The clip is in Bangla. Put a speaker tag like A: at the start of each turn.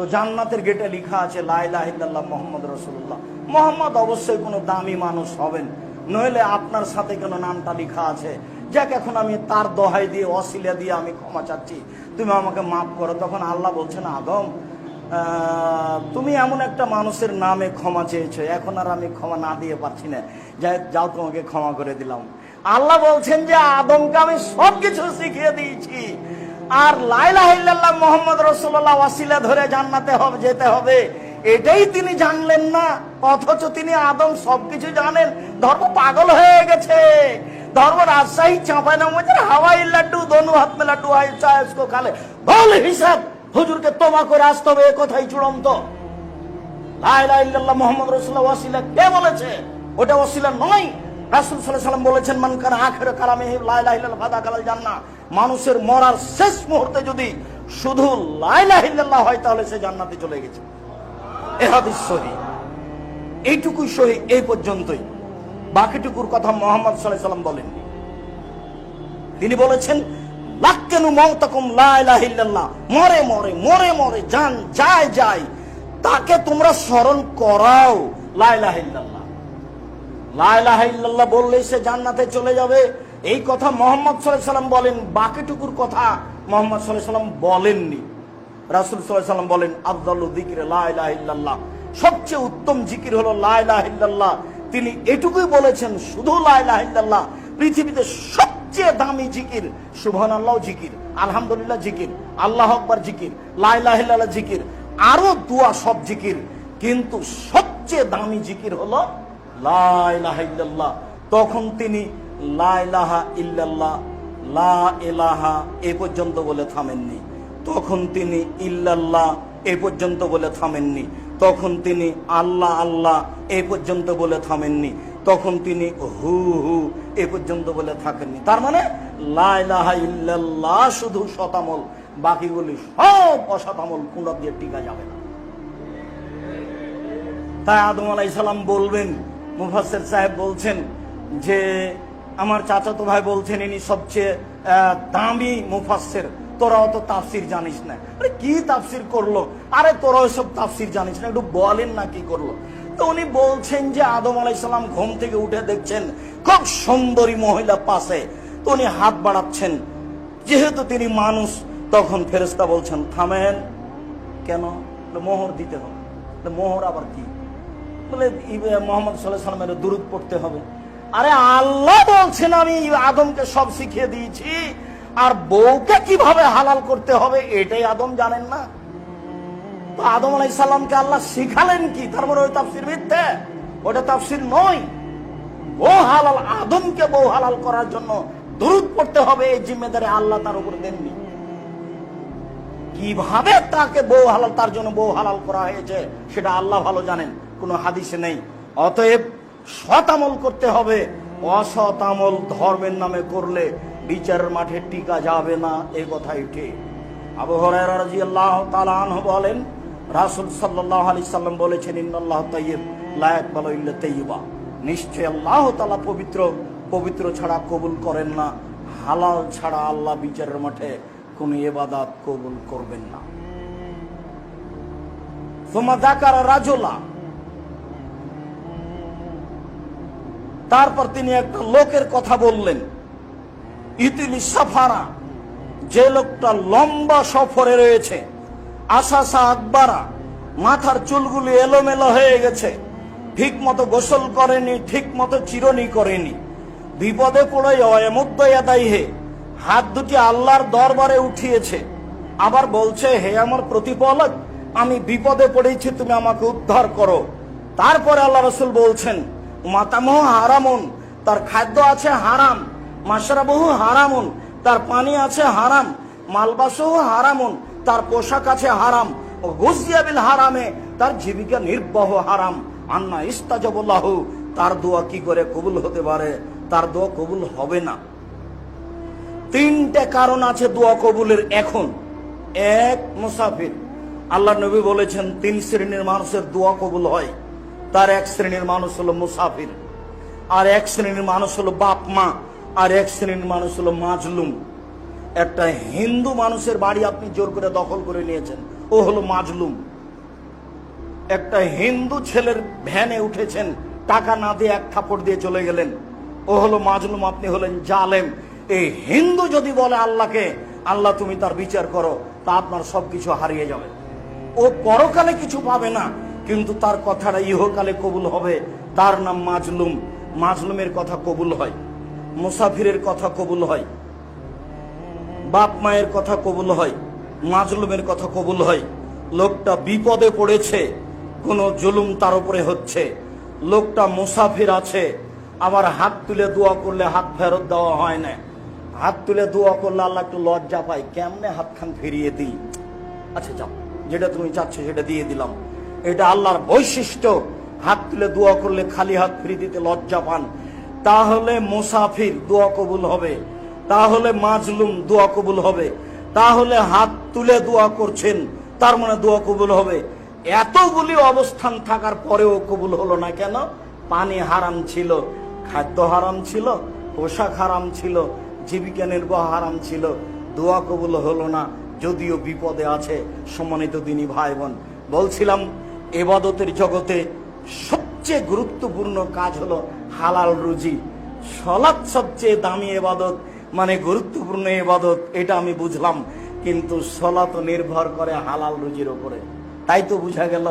A: তো জান্নাতের গেটে লিখা আছে লাইলাহিল্লাহ মোহাম্মদ রসুল্লাহ মোহাম্মদ অবশ্যই কোনো দামি মানুষ হবেন, নইলে আপনার সাথে কেন নামটা লেখা আছে, যাক, এখন আমি তার দোহাই দিয়ে অশিলা দিয়ে আমি ক্ষমা চাচ্ছি। তুমি আমাকে মাফ করো। তখন আল্লাহ বলছেন, আদম তুমি এমন একটা মানুষের নামে ক্ষমা চেয়েছো, এখন আর আমি ক্ষমা না দিয়ে পারছি না। যাই, যাও, তোমাকে ক্ষমা করে দিলাম। আল্লাহ বলছেন যে, আদমকে আমি সব কিছু শিখিয়ে দিয়েছি। আর লাইলা মোহাম্মদ রসুল্লাহ ওয়াসিলা ধরে জান্নাতে হবে, যেতে হবে। এটাই তিনি জানলেন না, অথচ তিনি আদম সবকিছু জানেন। ধর্ম পাগল হয়ে গেছে। ধর্ম রাজশাহী চাঁপাই নামের হাওয়াই লাড্ডু হাত লাড্ডু আয়সকো খালে হিসাব, হুজুরকে তোমা করে আসতে হবে কথাই চূড়ান্ত। লাইলাহিল্লাহ রসুল্লাহ কে বলেছে? ওটা বলেছেন, মান আখের কালামে লাইলাহিল্লাহ ফাদা মানুষের মরার শেষ মুহূর্তে যদি শুধু লাইলা ইল্লাল্লাহ হয়, তাহলে সে জান্নাতে চলে গেছে। এ হাদিস এইটুকুই সহি, এই পর্যন্তই। বাকিটুকুর কথা মোহাম্মদ সাল্লাম বলেন। তিনি বলেছেন, লাক্কেনু মৌতাকুম লা ইলাহা ইল্লাল্লাহ। মরে মরে মরে মরে, যান, যায় যায়। তাকে তোমরা স্মরণ করাও। লা ইলাহা ইল্লাল্লাহ। লা বললেই সে জান্নাতে চলে যাবে। এই কথা মোহাম্মদ সাল্লাল্লাহু সাল্লাম বলেন, বাকিটুকুর কথা মোহাম্মদ সাল্লাল্লাহু সাল্লাম বলেননি। রাসূল সাল্লাল্লাহু সাল্লাম বলেন, আফদালু যিকরে, লা ইলাহা ইল্লাল্লাহ। সবচেয়ে উত্তম জিকির হলো লা ইলাহা ইল্লাল্লাহ। তিনি এটুকুই বলেছেন, শুধু লা ইলাহা পৃথিবীতে সবচেয়ে দামি জিকির, সুবহানাল্লাহ জিকির, আলহামদুলিল্লাহ জিকির, আল্লাহ আকবার জিকির, লা ইলাহা জিকির, আরও দুয়া সব জিকির। কিন্তু সবচেয়ে দামি জিকির হলো লা ইলাহা ইল্লাল্লাহ। তখন তিনি লা ইলাহা ইল্লাল্লাহ, লা ইলাহা এ পর্যন্ত বলে থামেননি। তখন তিনি ইল্লাল্লাহ এ পর্যন্ত বলে থামেননি। তখন তিনি আল্লাহ আল্লাহ এ পর্যন্ত বলে থামেননি। তখন তিনি হু হু এ পর্যন্ত বলে থাকেননি। তার মানে লা ইলাহা ইল্লাল্লাহ শুধু শতামল বাকিগুলি সব অশতামল কুণ্ডা দিয়ে টিকা যাবে না। তাই আদম আলাইসাল্লাম বলবেন মুফাসের সাহেব বলছেন যে আমার চাচাতো ভাই বলছেন, ইনি সবচেয়ে দামি মুফাসের তোরা অত তাফসির জানিস না। আরে, কি তাফসির করল? আরে, তোরা ওইসব তাফসির জানিস না, একটু বলেন না কি করল? তো উনি বলছেন যে, আদম আলাইসাল্লাম ঘুম থেকে উঠে দেখছেন খুব সুন্দরী মহিলা পাশে। তো উনি হাত বাড়াচ্ছেন। যেহেতু তিনি মানুষ, তখন ফেরেস্তা বলছেন, থামেন। কেন? মোহর দিতে হবে। মোহর আবার কি? বলে মোহাম্মদ সাল্লাহ সাল্লামের দুরুদ পড়তে হবে। আরে আল্লাহ বলছেন, আমি আদমকে সব শিখিয়ে দিয়েছি। আর বউকে কীভাবে হালাল করতে হবে, এটাই আদম জানেন না। তো আদম আলাই সাল্লামকে আল্লাহ শিখালেন কি? তার মানে ওই তাফসির মিথ্যে, ওটা তাফসির নয়। বউ হালাল, আদমকে বউ হালাল করার জন্য দুরুদ পড়তে হবে, এই জিম্মেদারি আল্লাহ তার উপর দেননি। কীভাবে তাকে বউ হালাল, তার জন্য বউ হালাল করা হয়েছে, সেটা আল্লাহ ভালো জানেন, কোনো হাদিসে নেই। অতএব সৎ আমল করতে হবে। অসৎ আমল ধর্মের নামে করলে বিচারের মাঠে টিকা যাবে না এই কথাই ঠিক। তাআলা বলেন বলেছেন আল্লাহ তাআলা পবিত্র পবিত্র ছাড়া কবুল করেন না। ছাড়া আল্লাহ বিচারের মাঠে কোন ইবাদত কবুল করবেন না। রাজুলা তারপর তিনি একটা লোকের কথা বললেন ইতিলি সাফারা, যে লোকটা লম্বা সফরে রয়েছে আশাসা আকবারা, মাথার চুলগুলি এলোমেলো হয়ে গেছে ঠিক মতো গোসল করেনি ঠিক মতো চিরনি করেনি। বিপদে পড়ে হে, হাত দুটি আল্লাহর দরবারে উঠিয়েছে। আবার বলছে, হে আমার প্রতিপালক, আমি বিপদে পড়েছি, তুমি আমাকে উদ্ধার করো। তারপরে আল্লাহ রসুল বলছেন মাতামহ হারামুন, তার খাদ্য আছে হারাম মাসরাবহু হারামুন, তার পানি আছে হারাম, মালবাসহু হারামুন, তার পোশাক আছে হারাম ও গুজিয়াবিল হারামে, তার জীবিকা নির্বাহ হারাম। আন্না ইস্তাজবুল্লাহু, তার দোয়া কি করে কবুল হতে পারে? তার দোয়া কবুল হবে না। তিনটে কারণ আছে দোয়া কবুলের এখন। এক, মুসাফির। আল্লাহ নবী বলেছেন, তিন শ্রেণির মানুষের দোয়া কবুল হয়। তার এক শ্রেণির মানুষ হলো মুসাফির, আর এক শ্রেণির মানুষ হলো বাপ মা, আর এক শ্রেণির মানুষ হলো মাজলুম। একটা হিন্দু মানুষের বাড়ি আপনি জোর করে দখল করে নিয়েছেন, ও হলো মাজলুম। একটা হিন্দু ছেলের ভ্যানে উঠেছেন, টাকা না দিয়ে এক থাপড় দিয়ে চলে গেলেন, ও হলো মাজলুম, আপনি হলেন জালেম। এই হিন্দু যদি বলে আল্লাহকে, আল্লাহ তুমি তার বিচার করো, তা আপনার সবকিছু হারিয়ে যাবে। ও পরকালে কিছু পাবে না কিন্তু তার কথাটা ইহকালে কবুল হবে। তার নাম মাজলুম। মাজলুমের কথা কবুল হয়। মুসাফিরের কথা কবুল হয়। বাপ মায়ের কথা কবুল হয়। মাজলুমের কথা কবুল হয়। লোকটা বিপদে পড়েছে। কোনো জুলুম তার উপরে হচ্ছে। লোকটা মুসাফির আছে। আবার হাত তুলে দোয়া করলে হাত ফেরত দেওয়া হয় না। হাত তুলে দোয়া করলে আল্লাহ একটু লজ্জা পাই কেমনে হাতখান ফিরিয়ে দিই? আচ্ছা যাও। যেটা তুমি চাচ্ছ সেটা দিয়ে দিলাম। এটা আল্লাহর বৈশিষ্ট্য। হাত তুলে দোয়া করলে খালি হাত ফিরিয়ে দিতে লজ্জা পান। তাহলে মুসাফির দোয়া কবুল হবে। তাহলে মাজলুম দোয়া কবুল হবে। তাহলে হাত তুলে দোয়া করছেন, তার মানে দোয়া কবুল হবে। এতগুলি অবস্থান থাকার পরেও কবুল হলো না কেন? পানি হারাম ছিল, খাদ্য হারাম ছিল, পোশাক হারাম ছিল, জীবিকা নির্বাহ হারাম ছিল। দোয়া কবুল হলো না, যদিও বিপদে আছে, সম্মানিত দিনী ভাই বোন। বলছিলাম এবাদতের জগতে সবচেয়ে গুরুত্বপূর্ণ কাজ হলো হালাল রুজি। সলাৎ সবচেয়ে দামি এবাদত মানে গুরুত্বপূর্ণ এবাদত, এটা আমি বুঝলাম। কিন্তু সলাত নির্ভর করে হালাল রুজির ওপরে। তাই তো বুঝা গেল?